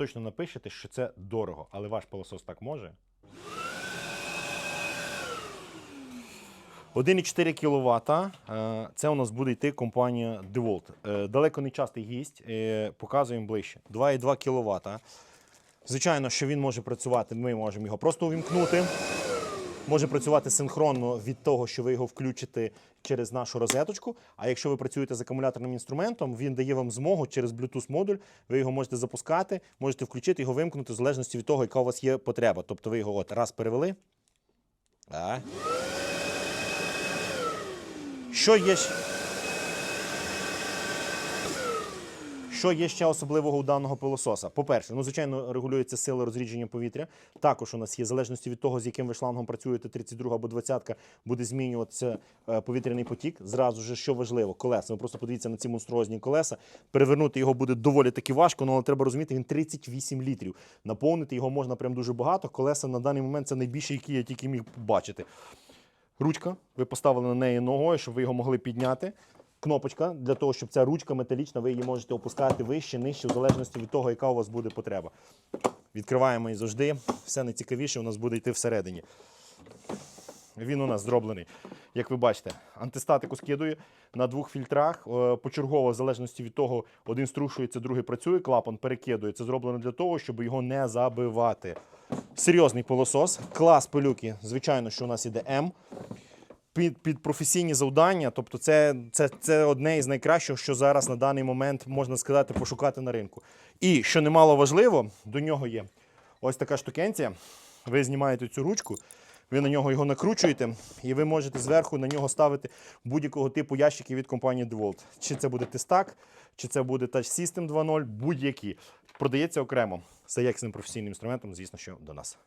точно напишете, що це дорого, але ваш пилосос так може. 1,4 кВт. е, Це у нас буде йти компанія DeWalt. Е, Далеко не частий гість. е, Показуємо ближче. 2,2 кВт. Звичайно, що він може працювати, ми можемо його просто увімкнути. Може працювати синхронно від того, що ви його включите через нашу розеточку. А якщо ви працюєте з акумуляторним інструментом, він дає вам змогу через Bluetooth модуль. Ви його можете запускати, можете включити його вимкнути в залежності від того, яка у вас є потреба. Тобто ви його от раз перевели. А. Що є? Що є ще особливого у даного пилососа? По-перше, ну, звичайно, регулюється сила розрідження повітря. Також у нас є, в залежності від того, з яким ви шлангом працюєте, 32 або 20 буде змінюватися е, повітряний потік. Зразу ж, що важливо, колеса. Ви просто подивіться на ці монструозні колеса. Перевернути його буде доволі таки важко, ну, але треба розуміти, він 38 літрів. Наповнити його можна прям дуже багато. Колеса на даний момент це найбільше, які я тільки міг побачити. Ручка, ви поставили на неї ногою, щоб ви його могли підняти. Кнопочка для того, щоб ця ручка металічна, ви її можете опускати вище, нижче, в залежності від того, яка у вас буде потреба. Відкриваємо її завжди. Все найцікавіше у нас буде йти всередині. Він у нас зроблений, як ви бачите, антистатику скидує на двох фільтрах. Е, Почергово, в залежності від того, один струшується, другий працює, клапан перекидує. Це зроблено для того, щоб його не забивати. Серйозний пилосос, клас пилюки, звичайно, що у нас іде М. Під, під професійні завдання, тобто це, це, це одне із найкращих, що зараз на даний момент можна сказати, пошукати на ринку. І що немало важливо, до нього є ось така штукенція. Ви знімаєте цю ручку, ви на нього його накручуєте, і ви можете зверху на нього ставити будь-якого типу ящики від компанії DeWalt. Чи це буде Тестак, чи це буде Touch System 2.0, будь-які. Продається окремо. За якісним професійним інструментом, звісно, що до нас.